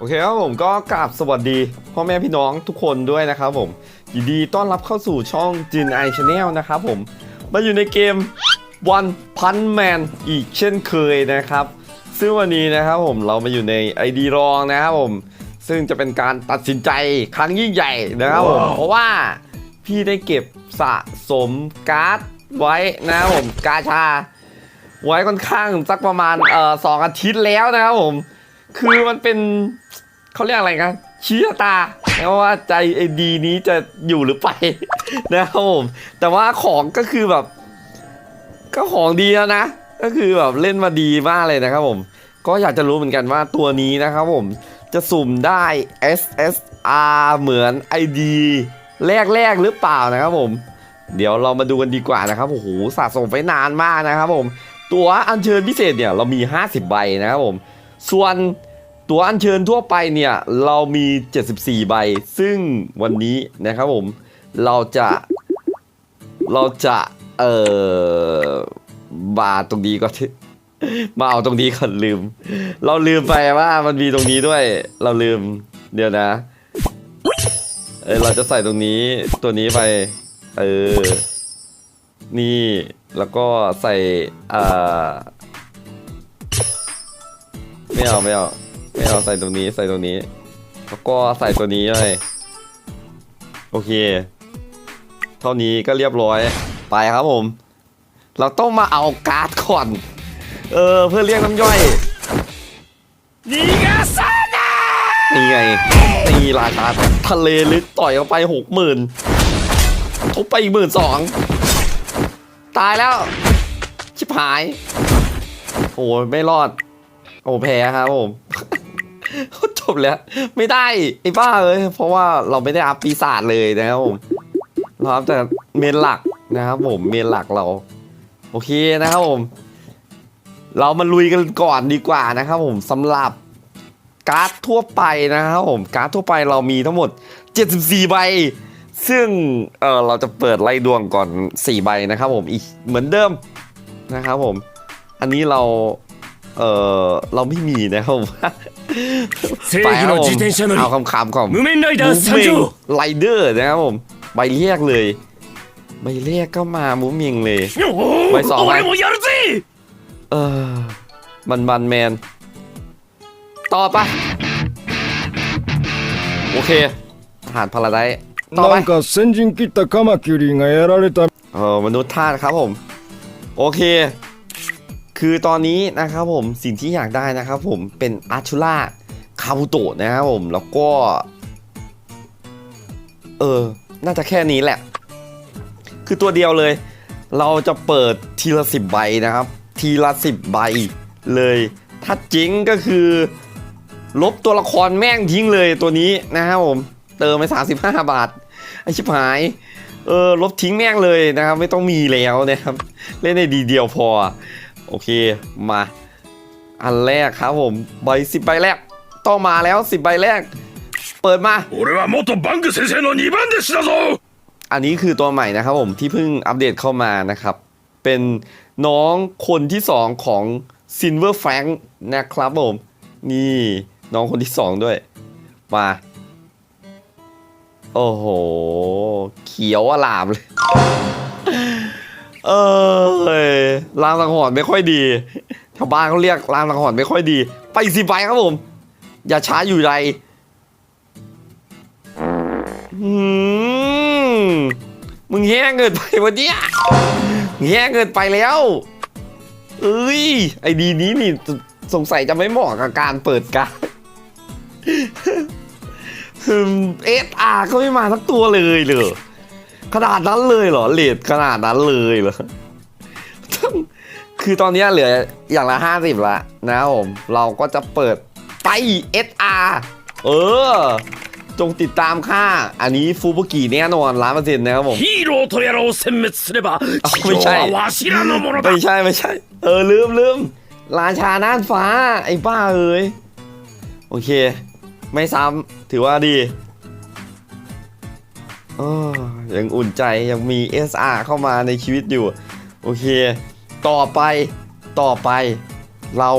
โอเคครับผมก็กราบสวัสดี พ่อแม่พี่น้องทุกคนด้วยนะครับผมยินดีต้อนรับเข้าสู่ช่องจินไอชาแนลนะครับผมมาอยู่ในเกม One Punch Man อีกเช่นเคยนะครับ ซึ่งวันนี้นะครับผมเรามาอยู่ใน ID รองนะครับผม ซึ่งจะเป็นการตัดสินใจครั้งยิ่งใหญ่นะครับผม เพราะว่าพี่ได้เก็บสะสมการ์ดไว้นะครับผมกาชา ไว้ค่อนข้างสักประมาณเอ่อสองอาทิตย์แล้วนะครับผม คือมันเป็นเขาเรียกอะไรกันชี้ชะตานะว่าใจไอ้ดีนี้จะอยู่หรือไปนะครับผมแต่ว่าของก็คือแบบ ก็ของดีแล้วนะ ก็คือแบบเล่นมาดีมากเลยนะครับผม ก็อยากจะรู้เหมือนกันว่าตัวนี้นะครับผมจะสุ่มได้ SSR เหมือน ID แรกๆหรือเปล่านะครับผม เดี๋ยวเรามาดูกันดีกว่านะครับโอ้โหสะสมไว้นานมากนะครับผม ตัวอัญเชิญพิเศษเนี่ยเรามี 50 ใบนะครับผม ส่วนตัวอัญเชิญทั่วไปเนี่ยเรามี 74 ใบ ซึ่งวันนี้นะครับผมเราจะเราจะเอ่อบาตรงนี้ก่อนมาเอาตรงนี้ก่อนลืม เราลืมไปว่ามันมีตรงนี้ด้วย เราลืมเดี๋ยวนะ เออเราจะใส่ตรงนี้ตัวนี้ไปเออนี่แล้วก็ใส่อ่า ไม่เอาไม่เอาไม่เอาใส่ตัวนี้ใส่ตัวนี้ แล้วก็ใส่ตัวนี้เลยโอเค เท่านี้ก็เรียบร้อยไปครับผม เราต้องมาเอาการ์ดก่อน เออเพื่อเรียกน้ำย่อยนี่ไงนี่ไงตีราชาทะเลลึกต่อยเข้าไปหกหมื่นทุบไปอีกหมื่นสองตายแล้ว ชิบหาย โอ้ไม่รอด โอ้แพ้ครับผมจบแล้ว ไม่ได้ไอ้บ้าเลย เพราะว่าเราไม่ได้อัพปีศาจเลยนะครับผมเราอัพแต่เมนหลักนะครับผมเมนหลักเรา โอเคนะครับผม เรามาลุยกันก่อนดีกว่านะครับผมสำหรับการ์ดทั่วไปนะครับผมการ์ดทั่วไปเรามีทั้งหมด 74 ใบ ซึ่งเออเราจะเปิดไล่ดวงก่อน 4 ใบนะครับผมอีกเหมือนเดิมนะครับผม อันนี้เรา เออเราไม่มีนะครับไปครับผมเอาคำคำก่อนมูเมนไรเดอร์สามจไรเดอร์นะครับผมใบเรียกเลยใบเรียกก็มามูเมงเลยใบสองไปเออมันมันแมนต่อไปโอเคทหารพลาไดต่อไปเออมนุษย์ธาตุครับผม โอเค คือตอนนี้นะครับผมสิ่งที่อยากได้นะครับผมเป็นอาชูล่าคาบุโตะนะครับผมแล้วก็ เออ น่าจะแค่นี้แหละ คือตัวเดียวเลย เราจะเปิดทีละสิบใบนะครับ ทีละสิบใบเลย ถ้าจริงก็คือ ลบตัวละครแม่งทิ้งเลยตัวนี้นะครับผม เติมไป35 บาท ไอชิบหายเออลบทิ้งแม่งเลยนะครับ ไม่ต้องมีแล้วนะครับ เล่นในดีเดียวพอ โอเคมา อันแรกครับผมใบสิบใบแรก ต้องมาแล้วสิบใบแรก เปิดมาอันนี้คือตัวใหม่นะครับผมที่เพิ่งอัปเดตเข้ามานะครับ เป็นน้องคนที่สองของซินเวอร์แฟงนะครับผม นี่น้องคนที่สองด้วย มา โอ้โห เขียวอลามเลย เออลางสังหรณ์ไม่ค่อยดีชาวบ้านเขาเรียกลางสังหรณ์ไม่ค่อยดี ไปสิไปครับผม อย่าช้าอยู่ใดมมึงแห้งเกินไปวันเนี้ยแห้งเกินไปแล้วเอ้ยไอดีนี้นี่สงสัยจะไม่เหมาะกับการเปิดการเอสอาร์ก็ไม่มาสักตัวเลยเหรอ ขนาดนั้นเลยเหรอเลดขนาดนั้นเลยเหรอคือตอนนี้เหลืออย่างละ 50 ละนะผม เราก็จะเปิดไต SR เออ จงติดตามค่า อันนี้ฟูบุกิแน่นอนร้านเปร์เซ็นต์นะครับผมฮีโร่โทยาโร่เซมเมตสึเรบะไม่ใช่ไม่ใช่ไม่ใช่ เออ ลืมลืมราชาน่านฟ้า ไอ้บ้าเอ้ย โอเค ไม่ซ้ำถือว่าดี ยังอุ่นใจยังมี SR เข้ามาในชีวิตอยู่ โอเค ต่อไปต่อไปเรา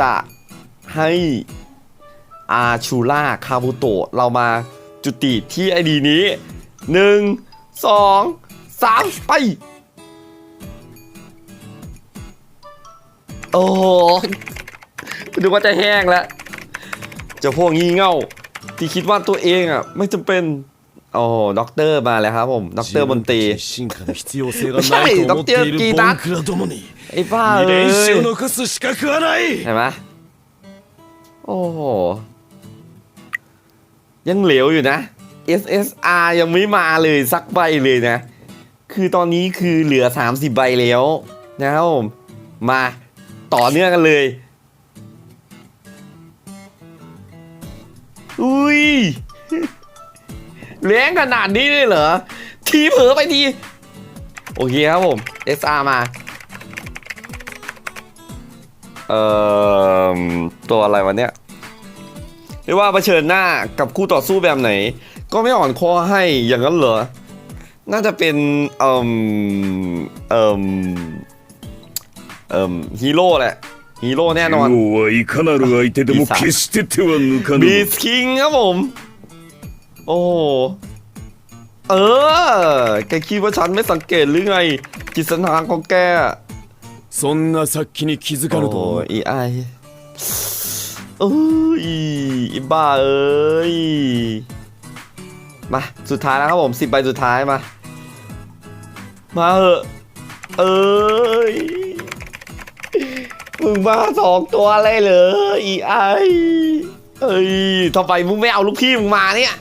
จะให้อาชูล่าคาบุโตะเรามาจุติที่ไอดีนี้ 1 2 3 ไป โอ้ดูว่าจะแห้งแล้วจ้าพวกงี่เง่า ที่คิดว่าตัวเองอะ ไม่จำเป็น โอ้ด็อกเตอร์มาแล้วครับผมด็อกเตอร์บนตีใช่ด็อกเตอร์กีตัสไอ้บ้าเลยใช่ไหมโอ้ยังเหลวอยู่นะ SSR ยังไม่มาเลยสักใบเลยนะ คือตอนนี้คือเหลือ 30 ใบแล้วนะครับผมมาต่อเนื่องกันเลย อุ้ย แรงขนาดนี้เลยเหรอ ทีเผลอไปที โอเคครับผม SR มา เอ่อตัวอะไรวะเนี่ยเรียกว่าเผชิญหน้ากับคู่ต่อสู้แบบไหน ก็ไม่อ่อนคอให้อย่างนั้นเหรอ น่าจะเป็นเอ่มเอ่มเอ่มฮีโร่แหละ ฮีโร่แน่นอน 王はいかなる相手でもいいさ決して手は抜かぬ บีสคิงครับผม โอ้โหเออ แกคิดว่าฉันไม่สังเกตหรือไง จิตสันหางของแก そんな殺気に気づかぬと โอ้ 思う อีไอเอ้ยอีบ้าเอ้ย มาสุดท้ายแล้วครับผมสิบใบสุดท้ายมา มาเหอะ เอ้ย มึงมาสองตัวอะไรเหรออีไอเอ้ยทำไมมึงไม่เอาลูกพี่มึงมาเนี่ย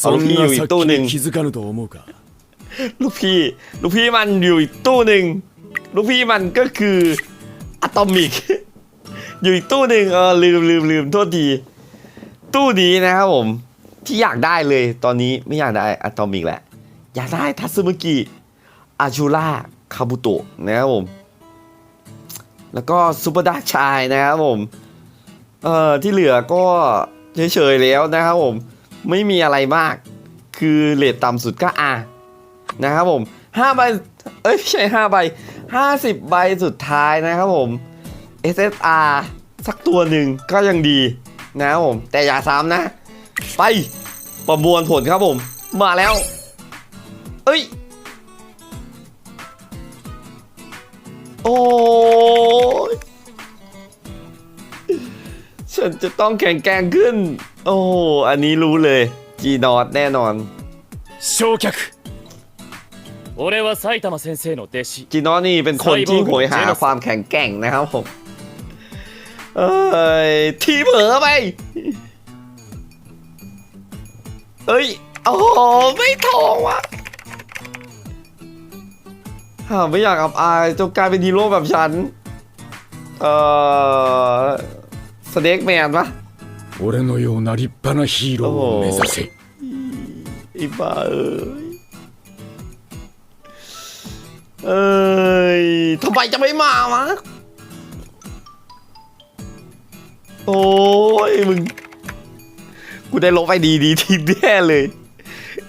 เอาลูกพี่อยู่อีกตู้หนึ่งลูกพี่ ลูกพี่มันอยู่อีกตู้หนึ่งลูกพี่มันก็คืออะตอมิก อยู่อีกตู้หนึ่งเออลืมลืมลืมโทษทีตู้นี้นะครับผม ที่อยากได้เลยตอนนี้ไม่อยากได้อะตอมิกแล้วอยากได้ทัสมุกิอาชูล่าคาบุโตะนะครับผม แล้วก็ซูเปอร์ดาชายนะครับผม เออที่เหลือก็เฉยๆแล้วนะครับผม ไม่มีอะไรมาก คือเลทต่ำสุดก็อานะครับผม5ใบ เอ้ยไม่ใช่5ใบ50ใบสุดท้ายนะครับผม SSR สักตัวหนึ่งก็ยังดีนะครับผม แต่อย่าซ้ำนะ ไปประมวลผลครับผม มาแล้ว เอ้ย โอ้ ฉันจะต้องแข็งแกร่งขึ้น โอ้โหอันนี้รู้เลย G นอตแน่นอน 焼却俺は埼玉先生の弟子 จีโนนี่เป็นคนที่โหยหาความแข็งแกร่งนะครับผม เอ้ย ทีเผลอไป เอ้ย โอ้โห ไม่ทองวะฮ่าไม่อยากอับอายจงกลายเป็นฮีโร่แบบฉัน เอ่อ สเน็กแมนปะ 俺のような立派なヒーローを目指せ ไอ้บ้าเอ้ย เอ้ย ทำไมจะไม่มาวะ โอ้ย มึง กูได้ลบไปดีดีทีแน่เลย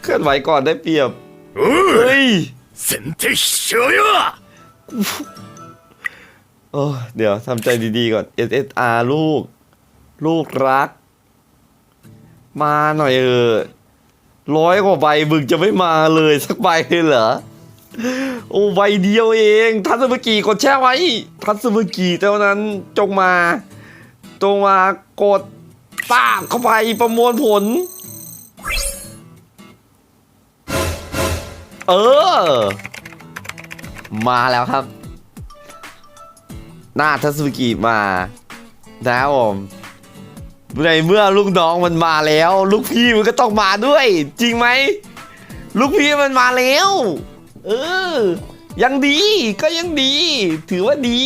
เคลื่อนไหวก่อนได้เปรียบ おう เฮ้ย 先手必勝よ โอ้เดี๋ยวทำใจดีๆก่อน SSR ลูก ลูกรัก มาหน่อยเออร้อยกว่าใบมึงจะไม่มาเลยสักใบเลยเหรอ โอ้ใบเดียวเอง ทัศมกีกดแช่ไว้ ทัศมกีเท่านั้นจงมา จงมากดป้าเข้าไปประมวลผล เออ มาแล้วครับ หน้าทัศมกิมานะครับผม ในเมื่อลูกน้องมันมาแล้ว ลูกพี่มันก็ต้องมาด้วย จริงไหมลูกพี่มันมาแล้ว เออ ยังดีก็ยังดี ถือว่าดี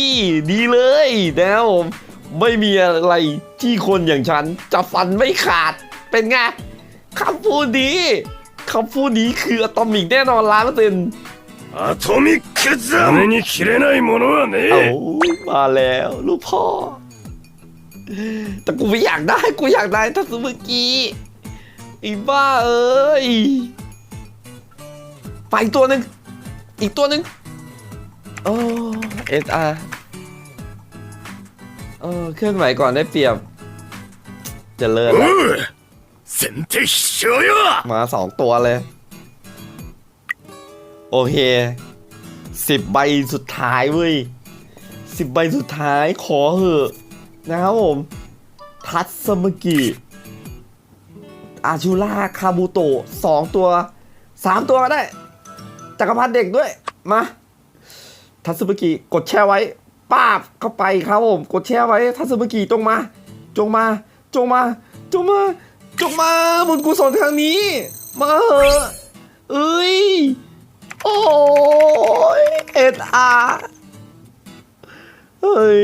ดีเลยแล้วไม่มีอะไรที่คนอย่างฉันจะฟันไม่ขาดเป็นไงคำพูดนี้คำพูดนี้คืออะตอมิกแน่นอนล้านเปอร์เซ็นต์อะตอมิกคือจะไม่คิดได้ไม่หมดเลยเอามาแล้วลูกพ่อ แต่กูไม่อยากได้ กูอยากได้ทัศเมื่อกี้อีบ้าเอ้ยไปตัวหนึ่งอีกตัวหนึ่งโอ้เอสอาร์เออเคลื่อนไหวก่อนได้เปรียบจะเลิศเแล้วมาสองตัวเลย โอเคสิบใบสุดท้ายเว้ยสิบใบสุดท้ายขอเหอะ นะครับผม ทัตสมกิ อาชูล่า คาบูโตะสองตัวสามตัวก็ได้ จักรพรรดิเด็กด้วย มา ทัตสึมกิ กดแช่ไว้ป้าบเข้าไปครับผม กดแช่ไว้ ทัตสึมกิจงมา จงมา จงมา จงมา จงมาบุญกุศลครั้งนี้ มาเหอะเอ้ย โอ้ยเอ็ดอา เฮ้ย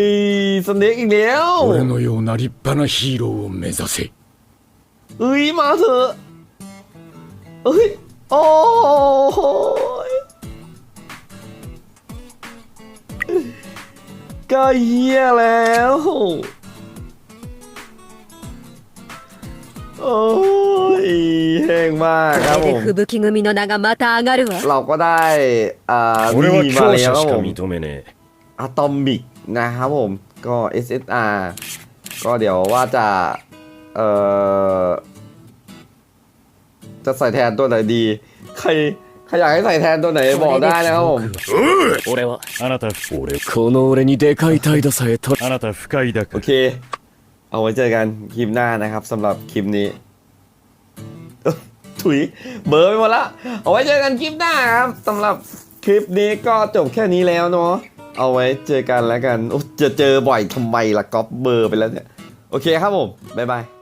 สเน็กอีกแล้ว 俺のような立派なヒーローを目指せ เอ้ย มาเถอะเอ้ย โอ้ยก็เฮียแล้ว โอ้ยแห้งมากครับผ これで ม 吹雪組の名がまた上がるわ เราก็ได้ อ่า 俺は นี่มา 強 แล้ว 者 ครับ し ผ か ม 認めねえ อะตอมิก นะครับผม ก็ SSR ก็เดี๋ยวว่าจะ เอ่อ จะใส่แทนตัวไหนดี ใครใครอยากให้ใส่แทนตัวไหนบอกได้นะครับผม 俺はあなた俺この俺にでかい態度さえとあなた不快だか โอเค เอาไว้เจอกันคลิปหน้านะครับสำหรับคลิปนี้เอ้ยถุย เบอร์ไปหมดละ เอาไว้เจอกันคลิปหน้าครับสำหรับคลิปนี้ก็จบแค่นี้แล้วเนาะ เอาไว้เจอกันแล้วกันจะเจอบ่อยทำไมล่ะก๊อปเบอร์ไปแล้วเนี่ย โอเคครับผม บ๊ายบาย